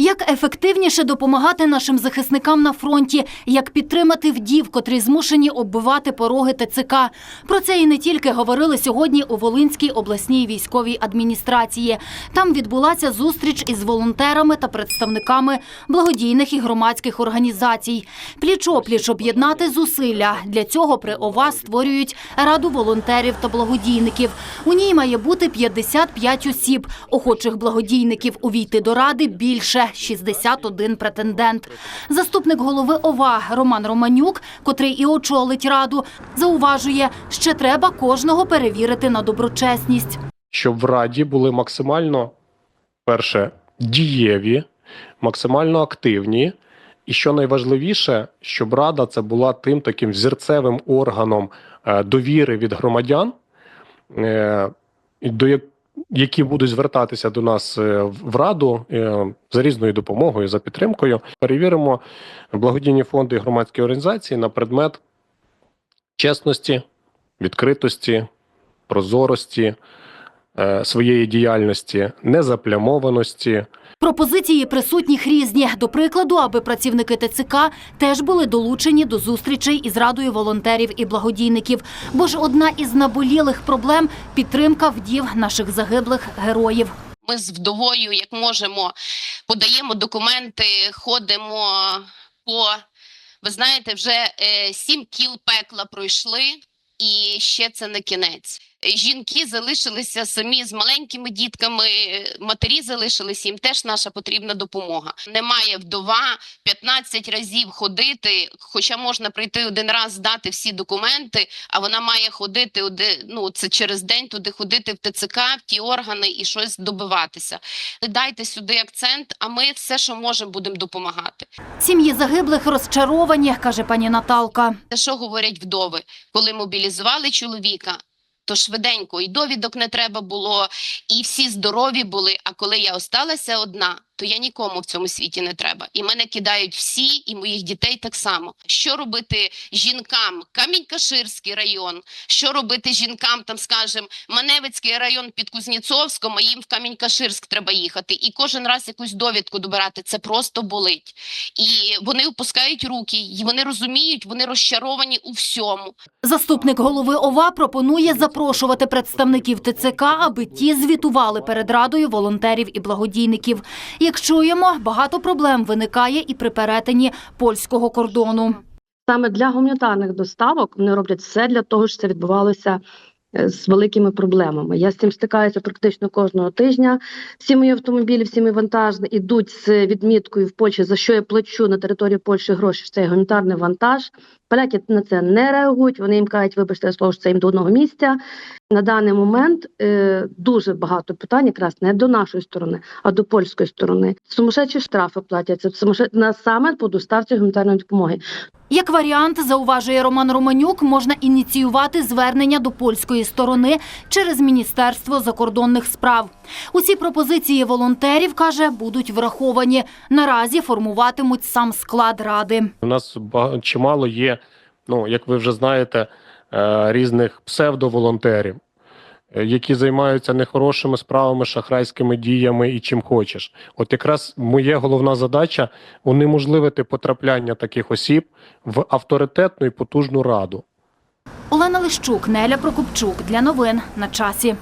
Як ефективніше допомагати нашим захисникам на фронті, як підтримати вдів, котрі змушені оббивати пороги ТЦК. Про це і не тільки говорили сьогодні у Волинській обласній військовій адміністрації. Там відбулася зустріч із волонтерами та представниками благодійних і громадських організацій. Пліч-опліч об'єднати зусилля. Для цього при ОВА створюють раду волонтерів та благодійників. У ній має бути 55 осіб. Охочих благодійників увійти до ради більше 61 претендент. Заступник голови ОВА Роман Романюк, котрий і очолить раду, зауважує, ще треба кожного перевірити на доброчесність. щоб в Раді були максимально перше дієві, максимально активні. І що найважливіше, щоб Рада це була тим таким взірцевим органом е, довіри від громадян, е, до як- які будуть звертатися до нас е, в Раду е, за різною допомогою, за підтримкою. Перевіримо благодійні фонди і громадські організації на предмет чесності, відкритості, прозорості своєї діяльності, незаплямованості. Пропозиції присутніх різні. До прикладу, аби працівники ТЦК теж були долучені до зустрічей із радою волонтерів і благодійників. Бо ж одна із наболілих проблем підтримка вдів наших загиблих героїв. Ми з вдовою, як можемо, подаємо документи, ходимо по. Ви знаєте, вже е, сім кіл пекла пройшли, і ще це не кінець. Жінки залишилися самі з маленькими дітками, матері залишились, їм теж наша потрібна допомога. Немає вдова 15 разів ходити, хоча можна прийти один раз, здати всі документи, а вона має ходити оди- ну, це через день туди ходити в ТЦК, в ті органи і щось добиватися. Дайте сюди акцент, а ми все, що можемо, будемо допомагати. Сім'ї загиблих розчаровані, каже пані Наталка. Те, що говорять вдови, коли мобілізували чоловіка, то швиденько і довідок не треба було, і всі здорові були. А коли я осталася одна, то я нікому в цьому світі не треба. І мене кидають всі, і моїх дітей так само. Що робити жінкам? Камінь-Каширський район. Що робити жінкам, там, скажем, Маневицький район під Кузнєцовськом, а їм в Камінь-Каширськ треба їхати. І кожен раз якусь довідку добирати. Це просто болить. І вони опускають руки, і вони розуміють, вони розчаровані у всьому. Заступник голови ОВА пропонує запрошувати представників ТЦК, аби ті звітували перед радою волонтерів і благодійників. Як чуємо, багато проблем виникає і при перетині польського кордону. Саме для гуманітарних доставок вони роблять все для того, щоб це відбувалося е, з великими проблемами. Я з цим стикаюся практично кожного тижня. Всі мої автомобілі, всі мої вантажні йдуть з відміткою в Польщі, за що я плачу на території Польщі гроші. Це гуманітарний вантаж. Поляки на це не реагують. Вони їм кажуть, вибачте слово, що це їм до одного місця. На даний момент е, дуже багато питань, якраз не до нашої сторони, а до польської сторони. Сумасшедші штрафи платяться. Сумасшед... на саме по доставці гуманітарної допомоги. Як варіант, зауважує Роман Романюк, можна ініціювати звернення до польської сторони через Міністерство закордонних справ. Усі пропозиції волонтерів, каже, будуть враховані. Наразі формуватимуть сам склад ради. У нас чимало є, ну як ви вже знаєте, е, різних псевдоволонтерів, е, які займаються нехорошими справами, шахрайськими діями і чим хочеш. От якраз моя головна задача унеможливити потрапляння таких осіб в авторитетну і потужну раду. Олена Лищук, Неля Прокопчук. Для новин на часі.